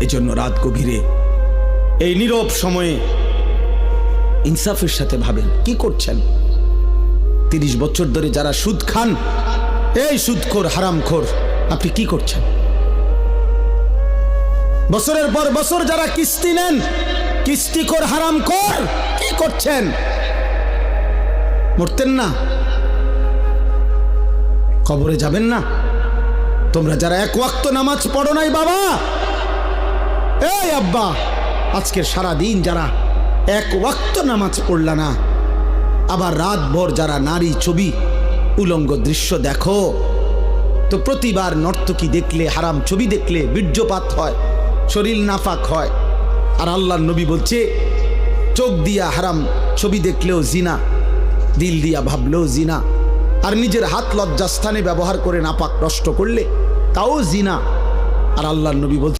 এই জন্য রাত গভীরে এই নীরব সময়ে ইনসাফের সাথে ভাবেন, কি করছেন? তিরিশ বছর ধরে যারা সুদ খান, এই সুদখোর, হারামখোর, আপনি কি করছেন? বছরের পর বছর যারা কিস্তি নেন, কিস্তিখোর, হারামখোর, কি করছেন? মরতেন না? কবরে যাবেন না? তোমরা যারা এক ওয়াক্ত নামাজ পড়ো নাই বাবা এই আব্বা, আজকের সারা দিন যারা এক ওয়াক্ত নামাজ পড়লা না, আবার রাতভর যারা নারী ছবি, উলঙ্গ দৃশ্য দেখো, তো প্রতিবার নর্তকী দেখলে, হারাম ছবি দেখলে বীর্যপাত হয়, শরীর নাফাক হয়। আর আল্লাহ নবী বলছে, চোখ দিয়া হারাম ছবি দেখলেও জিনা, দিল দিয়া ভাবলেও জিনা, আর নিজের হাত লজ্জাস্থানে ব্যবহার করে নাপাক নষ্ট করলে তাও জিনা। আর আল্লাহ নবী বলছে